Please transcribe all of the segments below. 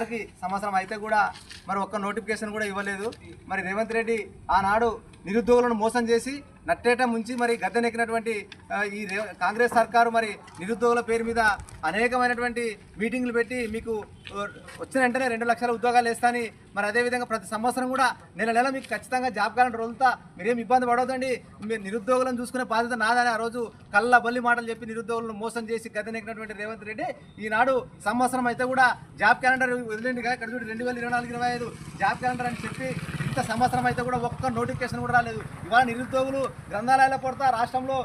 వారికి సంవత్సరం అయితే కూడా మరి ఒక్క నోటిఫికేషన్ కూడా ఇవ్వలేదు. మరి రేవంత్ రెడ్డి ఆనాడు నిరుద్యోగులను మోసం చేసి నట్టేట ముంచి మరి గద్దెనెక్కినటువంటి ఈ రే- కాంగ్రెస్ సర్కారు మరి నిరుద్యోగుల పేరు మీద అనేకమైనటువంటి మీటింగ్లు పెట్టి మీకు వచ్చిన వెంటనే రెండు లక్షల ఉద్యోగాలు వేస్తాని మరి అదేవిధంగా ప్రతి సంవత్సరం కూడా నెల నెల మీకు ఖచ్చితంగా జాబ్ క్యాలెండర్ రోజుతా మీరేం ఇబ్బంది పడవద్దండి. మీరు నిరుద్యోగులను చూసుకునే బాధ్యత నాదని ఆ రోజు కళ్ళ బల్లి మాటలు చెప్పి నిరుద్యోగులను మోసం చేసి గద్దెనెక్కినటువంటి రేవంత్ రెడ్డి. ఈనాడు సంవత్సరం అయితే కూడా జాబ్ క్యాలెండర్ వదిలేండి కదా ఇక్కడ చూడండి రెండు వేల ఇరవై నాలుగు ఇరవై ఐదు జాబ్ క్యాలెండర్ అని చెప్పి ఇంత సంవత్సరం అయితే కూడా ఒక్క నోటిఫికేషన్ కూడా రాలేదు. ఇవాళ నిరుద్యోగులు గ్రంథాలయాల పొడతా రాష్ట్రంలో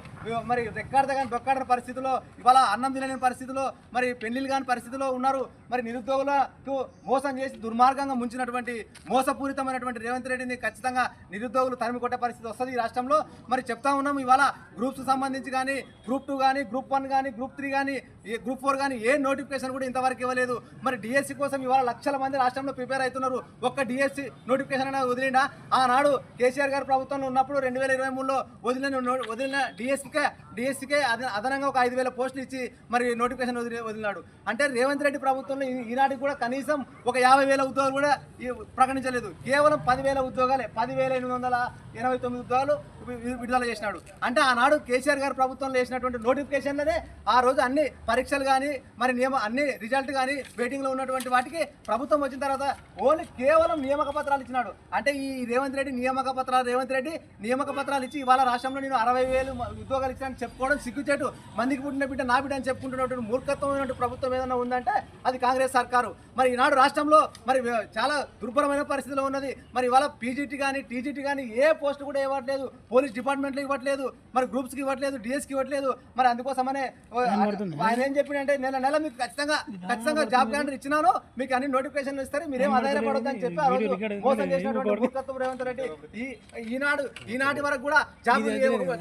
మరి రెక్కాడత కానీ దొక్కాడని పరిస్థితిలో ఇవాళ అన్నం తినలేని పరిస్థితిలో మరి పెళ్ళిళ్ళు కాని పరిస్థితిలో ఉన్నారు. మరి నిరుద్యోగులకు మోసం చేసి దుర్మార్గంగా ముంచినటువంటి మోసపూరితమైనటువంటి రేవంత్ రెడ్డిని ఖచ్చితంగా నిరుద్యోగులు తరిమి కొట్టే పరిస్థితి వస్తుంది ఈ రాష్ట్రంలో. మరి చెప్తా ఉన్నాం ఇవాళ గ్రూప్స్ సంబంధించి కానీ గ్రూప్ టూ కానీ గ్రూప్ వన్ కానీ గ్రూప్ త్రీ కానీ ఏ గ్రూప్ ఫోర్ కానీ ఏ నోటిఫికేషన్ కూడా ఇంతవరకు ఇవ్వలేదు. మరి డిఎస్సి కోసం ఇవాళ లక్షల మంది రాష్ట్రంలో ప్రిపేర్ అవుతున్నారు. ఒక్క డిఎస్సి నోటిఫికేషన్ అనేది వదిలిండా ఆనాడు కేసీఆర్ గారు ప్రభుత్వంలో ఉన్నప్పుడు రెండు వేల ఇరవై మూడులో వదిలిన వదిలిన డిఎస్సికే డిఎస్సికే అదనంగా ఒక ఐదు వేల పోస్టులు ఇచ్చి మరి నోటిఫికేషన్ వదిలి వదిలినాడు. అంటే రేవంత్ రెడ్డి ప్రభుత్వంలో ఈనాటికి కూడా కనీసం ఒక యాభై వేల ఉద్యోగాలు కూడా ప్రకటించలేదు. కేవలం పదివేల ఉద్యోగాలే పదివేల ఎనిమిది వందల ఎనభై తొమ్మిది ఉద్యోగాలు విడుదల చేసినాడు. అంటే ఆనాడు కేసీఆర్ గారు ప్రభుత్వంలో వేసినటువంటి నోటిఫికేషన్లనే ఆ రోజు అన్ని పరీక్షలు కానీ మరి నియమ అన్ని రిజల్ట్ కానీ వెయిటింగ్లో ఉన్నటువంటి వాటికి ప్రభుత్వం వచ్చిన తర్వాత ఓన్లీ కేవలం నియామక పత్రాలు ఇచ్చినాడు. అంటే అంటే ఈ రేవంత్ రెడ్డి నియామక పత్రాలు రేవంత్ రెడ్డి నియామక పత్రాలు ఇచ్చి ఇవాళ రాష్ట్రంలో నేను అరవై వేలు ఉద్యోగాలు ఇచ్చానని చెప్పుకోవడం సిగ్గుచేటు. మందికి పుట్టిన బిడ్డ నా బిడ్డ అని చెప్పుకుంటున్నటువంటి మూర్ఖత్వమైనటువంటి ప్రభుత్వం ఏదైనా ఉందంటే అది కాంగ్రెస్ సర్కారు. మరి ఈనాడు రాష్ట్రంలో మరి చాలా దుర్భరమైన పరిస్థితిలో ఉన్నది. మరి ఇవాళ పీజీటీ కానీ టీజీటీ కానీ ఏ పోస్ట్ కూడా ఇవ్వట్లేదు. పోలీస్ డిపార్ట్మెంట్లో ఇవ్వట్లేదు. మరి గ్రూప్స్కి ఇవ్వట్లేదు. డిఎస్కి ఇవ్వట్లేదు. మరి అందుకోసమనే ఆయన ఏం చెప్పిండంటే నెల నెల మీకు ఖచ్చితంగా ఖచ్చితంగా జాబ్ క్యాలెండర్ ఇచ్చినాను. మీకు అన్ని నోటిఫికేషన్లు ఇస్తారు. మీరేం ఆధారపడొద్దు అని చెప్పి ఆ రోజు మోసం చేసినటువంటి మూర్ఖత్వం రేవంత్ రెడ్డి. ఈ ఈనాడు ఈనాటి వరకు కూడా జాబ్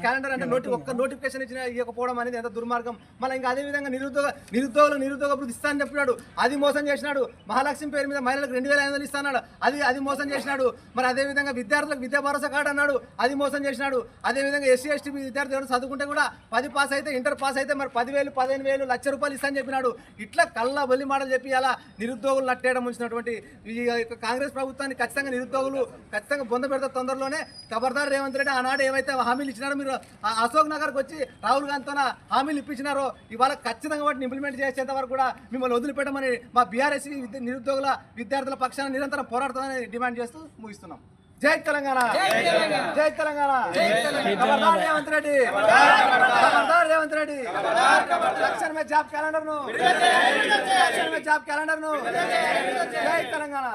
క్యాలెండర్ అంటే నోటి ఒక్క నోటిఫికేషన్ ఇచ్చిన ఇవ్వకపోవడం అనేది ఎంత దుర్మార్గం. మళ్ళీ ఇంకా అదే విధంగా నిరుద్యోగ నిరుద్యోగులు నిరుద్యోగ వృద్ధి ఇస్తానని చెప్పినాడు. అది మోసం చేసినాడు. మహాలక్ష్మి పేరు మీద మహిళలకు రెండు వేల ఐదు వందలు ఇస్తాడు అది అది మోసం చేసినాడు. మరి అదే విధంగా విద్యార్థులకు విద్యా భరోసా కార్డు అన్నాడు. అది మోసం చేసినాడు. అదే విధంగా ఎస్సీ ఎస్టీ విద్యార్థి ఎవరు చదువుకుంటే కూడా పది పాస్ అయితే ఇంటర్ పాస్ అయితే మరి పదివేలు పదిహేను వేలు లక్ష రూపాయలు ఇస్తానని చెప్పినాడు. ఇట్లా కళ్ళ బలి మాటలు చెప్పి అలా నిరుద్యోగులు నట్టేయడం ఉంచినటువంటి ఈ యొక్క కాంగ్రెస్ ప్రభుత్వాన్ని ఖచ్చితంగా నిరుద్యోగులు ఖచ్చితంగా బొంద పెడతారు తొందరలోనే ఖబర్దార్ రేవంత్ రెడ్డి ఆనాడు ఏవైతే హామీలు ఇచ్చినారో మీరు ఆ అశోక్ నగర్కి వచ్చి రాహుల్ గాంధీతో హామీలు ఇప్పించినారో ఇవాళ ఖచ్చితంగా వాటిని ఇంప్లిమెంట్ చేసేంత వరకు కూడా మిమ్మల్ని వదిలిపెట్టమని మా బీఆర్ఎస్ నిరుద్యోగుల విద్యార్థుల పక్షాన నిరంతరం పోరాడుతుందని డిమాండ్ చేస్తూ ముగిస్తున్నాం. జై తెలంగాణ! జై తెలంగాణ! రేవంత్ రెడ్డి! రేవంత్ రెడ్డి! తక్షణమే జాబ్ క్యాలెండర్ను తక్షణమే జాబ్ క్యాలెండర్ను జై తెలంగాణ!